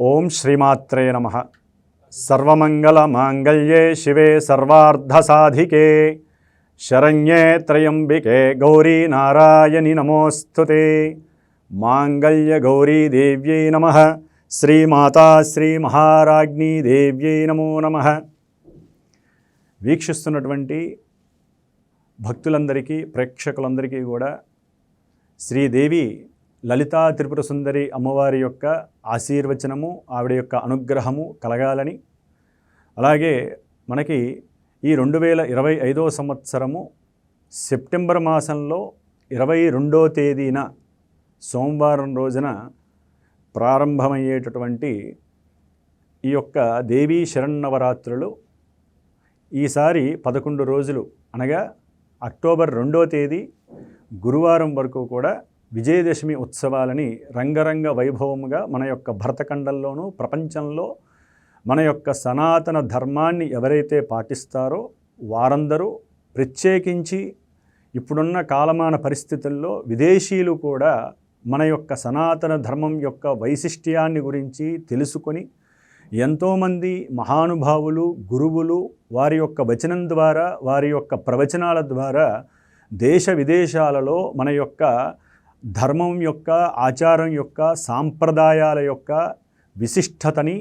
ఓం శ్రీమాత్రే నమ. సర్వమంగళమాంగళ్యే శివే సర్వార్ధసాధికే. శరణ్యే త్రయంబికే గౌరీ నారాయణి నమోస్తుతే. మాంగళ్య గౌరీ దేవ్యై నమ. శ్రీమాతా శ్రీ మహారాజ్ఞీ దేవ్యై నమో నమ. వీక్షిస్తున్నటువంటి భక్తులందరికీ ప్రేక్షకులందరికీ కూడా శ్రీదేవి లలితా త్రిపుర సుందరి అమ్మవారి యొక్క ఆశీర్వచనము ఆవిడ యొక్క అనుగ్రహము కలగాలని. అలాగే మనకి ఈ రెండు వేల ఇరవై ఐదో సంవత్సరము సెప్టెంబర్ మాసంలో ఇరవై రెండో తేదీన సోమవారం రోజున ప్రారంభమయ్యేటటువంటి ఈ యొక్క దేవీ శరన్నవరాత్రులు ఈసారి పదకొండు రోజులు అనగా అక్టోబర్ రెండో తేదీ గురువారం వరకు కూడా విజయదశమి ఉత్సవాలని రంగరంగ వైభవముగా మన యొక్క భరతఖండంలోనూ ప్రపంచంలో మన యొక్క సనాతన ధర్మాన్ని ఎవరైతే పాటిస్తారో వారందరూ ప్రత్యేకించి ఇప్పుడున్న కాలమాన పరిస్థితుల్లో విదేశీయులు కూడా మన యొక్క సనాతన ధర్మం యొక్క వైశిష్ట్యాన్ని గురించి తెలుసుకొని ఎంతోమంది మహానుభావులు గురువులు వారి యొక్క వచనం ద్వారా వారి యొక్క ప్రవచనాల ద్వారా దేశ విదేశాలలో మన యొక్క ధర్మం యొక్క ఆచారం యొక్క సాంప్రదాయాల యొక్క విశిష్టతని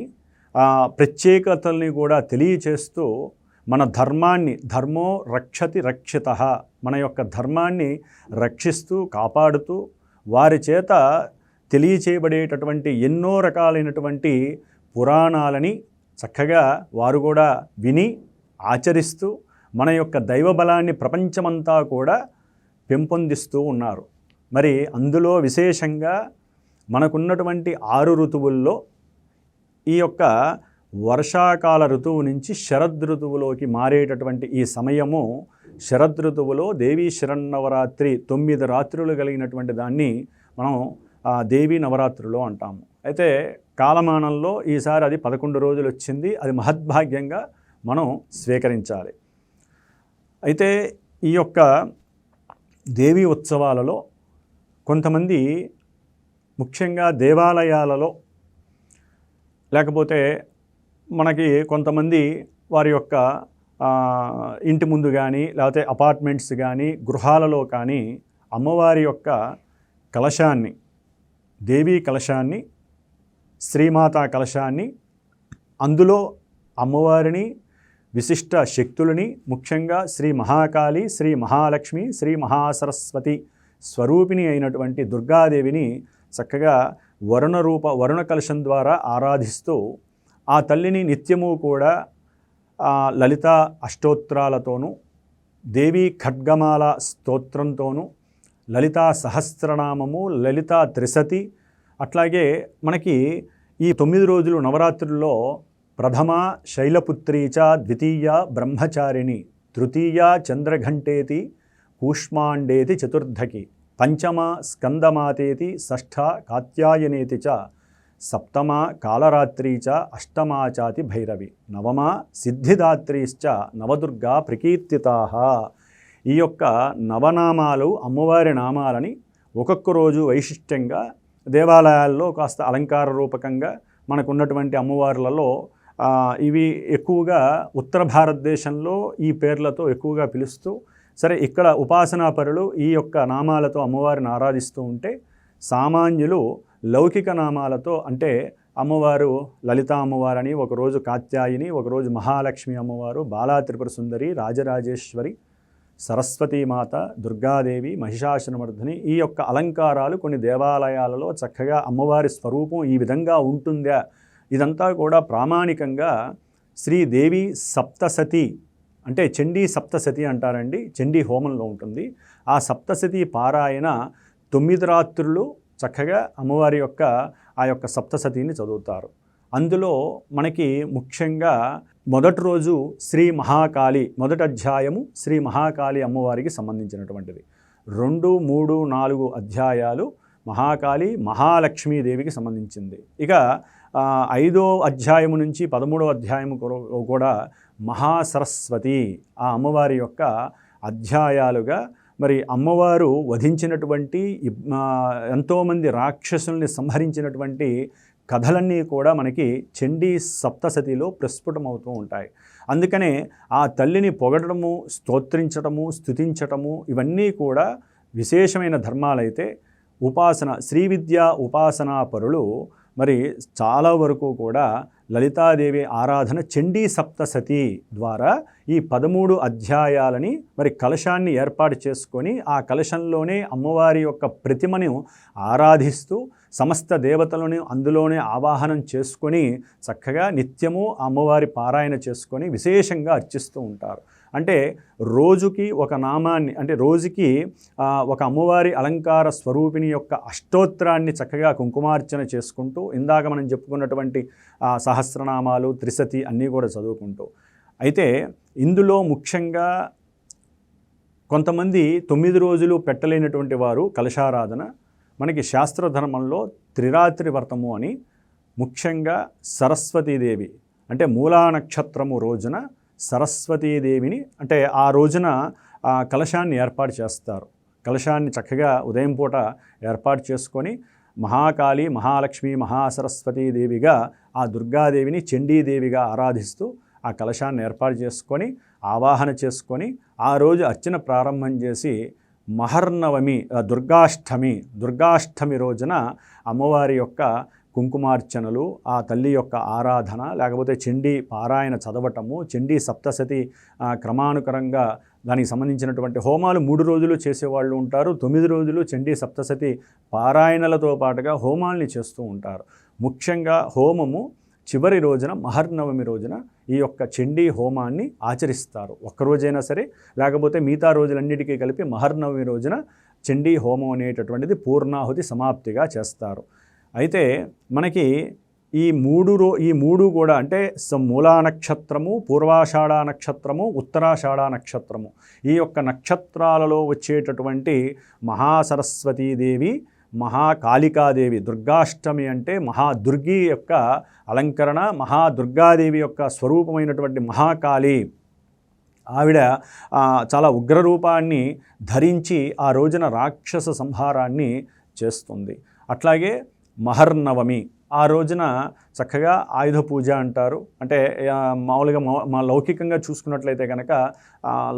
ప్రత్యేకతల్ని కూడా తెలియచేస్తూ మన ధర్మాన్ని ధర్మో రక్షతి రక్షిత మన యొక్క ధర్మాన్ని రక్షిస్తూ కాపాడుతూ వారి చేత తెలియచేయబడేటటువంటి ఎన్నో రకాలైనటువంటి పురాణాలని చక్కగా వారు కూడా విని ఆచరిస్తూ మన యొక్క దైవ బలాన్ని ప్రపంచమంతా కూడా పెంపొందిస్తూ ఉన్నారు. మరి అందులో విశేషంగా మనకున్నటువంటి ఆరు ఋతువుల్లో ఈ యొక్క వర్షాకాల ఋతువు నుంచి శరద్ ఋతువులోకి మారేటటువంటి ఈ సమయము శరద్ ఋతువులో దేవీ శరన్నవరాత్రి తొమ్మిది రాత్రులు కలిగినటువంటి దాన్ని మనం దేవీ నవరాత్రులు అంటాము. అయితే కాలమానంలో ఈసారి అది పదకొండు రోజులు వచ్చింది. అది మహద్భాగ్యంగా మనం స్వీకరించాలి. అయితే ఈ యొక్క దేవీ ఉత్సవాలలో కొంతమంది ముఖ్యంగా దేవాలయాలలో లేకపోతే మనకి కొంతమంది వారి యొక్క ఇంటి ముందు కానీ లేకపోతే అపార్ట్మెంట్స్ కానీ గృహాలలో కానీ అమ్మవారి యొక్క కలశాన్ని దేవీ కలశాన్ని శ్రీమాతా కలశాన్ని అందులో అమ్మవారిని విశిష్ట శక్తులని ముఖ్యంగా శ్రీ మహాకాళి శ్రీ మహాలక్ష్మి శ్రీ మహాసరస్వతి స్వరూపిణి అయినటువంటి దుర్గాదేవిని చక్కగా వరుణ రూప వరుణ కలశం ద్వారా ఆరాధిస్తూ ఆ తల్లిని నిత్యము కూడా లలిత అష్టోత్తరాలతోనూ దేవీ ఖడ్గమాల స్తోత్రంతోనూ లలితా సహస్రనామము లలితా త్రిసతి అట్లాగే మనకి ఈ తొమ్మిది రోజులు నవరాత్రుల్లో ప్రథమ శైలపుత్రీ ద్వితీయ బ్రహ్మచారిణి తృతీయ చంద్రఘంటేతి కూష్మాండేతి చతుర్థకి. పంచమ స్కందమాతేతి షష్ఠ కాత్యాయనేతి చ సప్తమ కాలరాత్రి చ అష్టమా చాతి భైరవి నవమ సిద్ధిదాత్రీశ్చ నవదుర్గా ప్రకీర్తితా. ఈ యొక్క నవనామాలు అమ్మవారి నామాలని ఒక్కొక్క రోజు వైశిష్ట్యంగా దేవాలయాల్లో కాస్త అలంకార రూపకంగా మనకున్నటువంటి అమ్మవార్లలో ఇవి ఎక్కువగా ఉత్తర భారతదేశంలో ఈ పేర్లతో ఎక్కువగా పిలుస్తూ సరే ఇక్కడ ఉపాసనాపరులు ఈ యొక్క నామాలతో అమ్మవారిని ఆరాధిస్తూ ఉంటే సామాన్యులు లౌకిక నామాలతో అంటే అమ్మవారు లలిత అమ్మవారని ఒకరోజు కాత్యాయిని ఒకరోజు మహాలక్ష్మి అమ్మవారు బాలా త్రిపుర సుందరి రాజరాజేశ్వరి సరస్వతీమాత దుర్గాదేవి మహిషాసురమర్ధిని ఈ యొక్క అలంకారాలు కొన్ని దేవాలయాలలో చక్కగా అమ్మవారి స్వరూపం ఈ విధంగా ఉంటుందా? ఇదంతా కూడా ప్రామాణికంగా శ్రీదేవి సప్తసతి అంటే చండీ సప్తశతి అంటారండి. చండీ హోమంలో ఉంటుంది. ఆ సప్తశతి పారాయణ తొమ్మిది రాత్రులు చక్కగా అమ్మవారి యొక్క ఆ యొక్క సప్తశతిని చదువుతారు. అందులో మనకి ముఖ్యంగా మొదటి రోజు శ్రీ మహాకాళి మొదటి అధ్యాయము శ్రీ మహాకాళి అమ్మవారికి సంబంధించినటువంటిది. రెండు మూడు నాలుగు అధ్యాయాలు మహాకాళి మహాలక్ష్మీదేవికి సంబంధించింది. ఇక ఐదో అధ్యాయము నుంచి పదమూడో అధ్యాయము కూడా మహాసరస్వతి ఆ అమ్మవారి యొక్క అధ్యాయాలుగా మరి అమ్మవారు వధించినటువంటి ఎంతోమంది రాక్షసుల్ని సంహరించినటువంటి కథలన్నీ కూడా మనకి చండీ సప్తసతిలో ప్రస్ఫుటమవుతూ ఉంటాయి. అందుకనే ఆ తల్లిని పొగడము స్తోత్రించటము స్థుతించటము ఇవన్నీ కూడా విశేషమైన ధర్మాలైతే ఉపాసన శ్రీ విద్యా ఉపాసనా పరులు మరి చాలా వరకు కూడా లలితాదేవి ఆరాధన చండీ సప్తసతి ద్వారా ఈ పదమూడు అధ్యాయాలని మరి కలశాన్ని ఏర్పాటు చేసుకొని ఆ కలశంలోనే అమ్మవారి యొక్క ప్రతిమను ఆరాధిస్తూ సమస్త దేవతలను అందులోనే ఆవాహనం చేసుకొని చక్కగా నిత్యము అమ్మవారి పారాయణ చేసుకొని విశేషంగా అర్చిస్తూ ఉంటారు. అంటే రోజుకి ఒక నామాన్ని అంటే రోజుకి ఒక అమ్మవారి అలంకార స్వరూపిణి యొక్క అష్టోత్తరాన్ని చక్కగా కుంకుమార్చన చేసుకుంటూ ఇందాక మనం చెప్పుకున్నటువంటి సహస్రనామాలు త్రిసతి అన్నీ కూడా చదువుకుంటూ. అయితే ఇందులో ముఖ్యంగా కొంతమంది తొమ్మిది రోజులు పెట్టలేనటువంటి వారు కలశారాధన మనకి శాస్త్రధర్మంలో త్రిరాత్రి వ్రతము అని ముఖ్యంగా సరస్వతీదేవి అంటే మూలా నక్షత్రము రోజున సరస్వతీదేవిని అంటే ఆ రోజున ఆ కలశాన్ని ఏర్పాటు చేస్తారు. కలశాన్ని చక్కగా ఉదయం పూట ఏర్పాటు చేసుకొని మహాకాళి మహాలక్ష్మి మహాసరస్వతీదేవిగా ఆ దుర్గాదేవిని చండీదేవిగా ఆరాధిస్తూ ఆ కలశాన్ని ఏర్పాటు చేసుకొని ఆవాహన చేసుకొని ఆ రోజు అర్చన ప్రారంభం చేసి మహర్నవమి దుర్గాష్టమి దుర్గాష్టమి రోజున అమ్మవారి యొక్క కుంకుమార్చనలు ఆ తల్లి యొక్క ఆరాధన లేకపోతే చండీ పారాయణ చదవటము చండీ సప్తశతి క్రమానుకరంగా దానికి సంబంధించినటువంటి హోమాలు మూడు రోజులు చేసేవాళ్ళు ఉంటారు. తొమ్మిది రోజులు చండీ సప్తసతి పారాయణలతో పాటుగా హోమాల్ని చేస్తూ ఉంటారు. ముఖ్యంగా హోమము చివరి రోజున మహర్నవమి రోజున ఈ యొక్క చండీ హోమాన్ని ఆచరిస్తారు. ఒక్కరోజైనా సరే లేకపోతే మిగతా రోజులన్నిటికీ కలిపి మహర్నవమి రోజున చండీ హోమం అనేటటువంటిది పూర్ణాహుతి సమాప్తిగా చేస్తారు. అయితే మనకి ఈ మూడు రో ఈ మూడు కూడా అంటే మూలా నక్షత్రము పూర్వాషాఢ నక్షత్రము ఉత్తరాషాఢ నక్షత్రము. ఈ యొక్క నక్షత్రాలలో వచ్చేటటువంటి మహాసరస్వతీదేవి మహాకాళికాదేవి దుర్గాష్టమి అంటే మహాదుర్గి యొక్క అలంకరణ మహాదుర్గాదేవి యొక్క స్వరూపమైనటువంటి మహాకాళి. ఆవిడ చాలా ఉగ్రరూపాన్ని ధరించి ఆ రోజున రాక్షస సంహారాన్ని చేస్తుంది. అట్లాగే మహర్నవమి. ఆ రోజున చక్కగా ఆయుధ పూజ అంటారు. అంటే మామూలుగా మా లౌకికంగా చూసుకున్నట్లయితే కనుక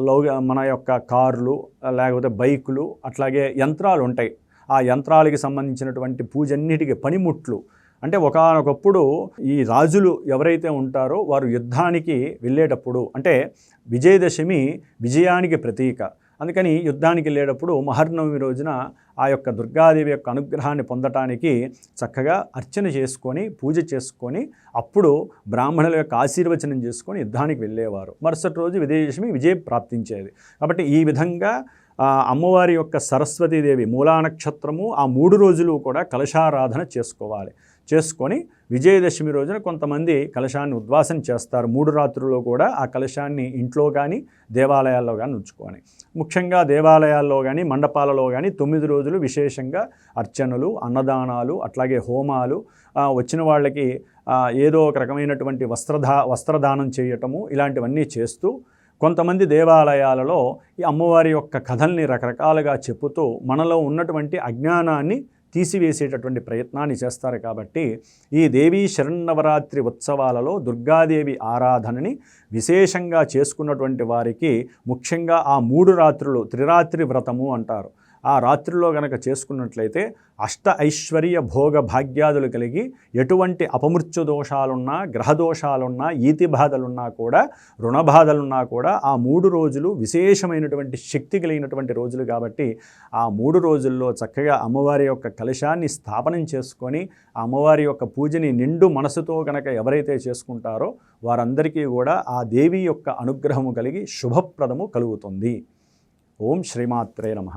లౌ మన యొక్క కార్లు లేకపోతే బైకులు అట్లాగే యంత్రాలు ఉంటాయి. ఆ యంత్రాలకి సంబంధించినటువంటి పూజన్నిటికీ పనిముట్లు. అంటే ఒకనొకప్పుడు ఈ రాజులు ఎవరైతే ఉంటారో వారు యుద్ధానికి వెళ్ళేటప్పుడు అంటే విజయదశమి విజయానికి ప్రతీక. అందుకని యుద్ధానికి వెళ్ళేటప్పుడు మహర్నవమి రోజున ఆ యొక్క దుర్గాదేవి యొక్క అనుగ్రహాన్ని పొందటానికి చక్కగా అర్చన చేసుకొని పూజ చేసుకొని అప్పుడు బ్రాహ్మణుల యొక్క ఆశీర్వచనం చేసుకొని యుద్ధానికి వెళ్ళేవారు. మరుసటి రోజు విజయదశమి విజయం ప్రాప్తించేది. కాబట్టి ఈ విధంగా అమ్మవారి యొక్క సరస్వతీదేవి మూలా నక్షత్రము ఆ మూడు రోజులు కూడా కలశారాధన చేసుకోవాలి. చేసుకొని విజయదశమి రోజున కొంతమంది కలశాన్ని ఉద్వాసన చేస్తారు. మూడు రాత్రుల్లో కూడా ఆ కలశాన్ని ఇంట్లో కానీ దేవాలయాల్లో కానీ ఉంచుకొని. ముఖ్యంగా దేవాలయాల్లో కానీ మండపాలలో కానీ తొమ్మిది రోజులు విశేషంగా అర్చనలు అన్నదానాలు అట్లాగే హోమాలు వచ్చిన వాళ్ళకి ఏదో ఒక రకమైనటువంటి వస్త్రధా వస్త్రదానం చేయటము ఇలాంటివన్నీ చేస్తూ కొంతమంది దేవాలయాలలో ఈ అమ్మవారి యొక్క కథల్ని రకరకాలుగా చెప్పుతూ మనలో ఉన్నటువంటి అజ్ఞానాన్ని తీసివేసేటటువంటి ప్రయత్నాన్ని చేస్తారు కాబట్టి ఈ దేవీ శరణవరాత్రి ఉత్సవాలలో దుర్గాదేవి ఆరాధనని విశేషంగా చేసుకున్నటువంటి వారికి ముఖ్యంగా ఆ మూడు రాత్రులు త్రిరాత్రి వ్రతము అంటారు. ఆ రాత్రిలో గనక చేసుకున్నట్లయితే అష్ట ఐశ్వర్య భోగ భాగ్యాదులు కలిగి ఎటువంటి అపమృత్యు దోషాలున్నా గ్రహదోషాలున్నా ఈతి బాధలున్నా కూడా రుణబాధలున్నా కూడా ఆ మూడు రోజులు విశేషమైనటువంటి శక్తి కలిగినటువంటి రోజులు కాబట్టి ఆ మూడు రోజుల్లో చక్కగా అమ్మవారి యొక్క కలశాన్ని స్థాపనం చేసుకొని ఆ అమ్మవారి యొక్క పూజని నిండు మనసుతో కనుక ఎవరైతే చేసుకుంటారో వారందరికీ కూడా ఆ దేవి యొక్క అనుగ్రహము కలిగి శుభప్రదము కలుగుతుంది. ఓం శ్రీమాత్రే నమ.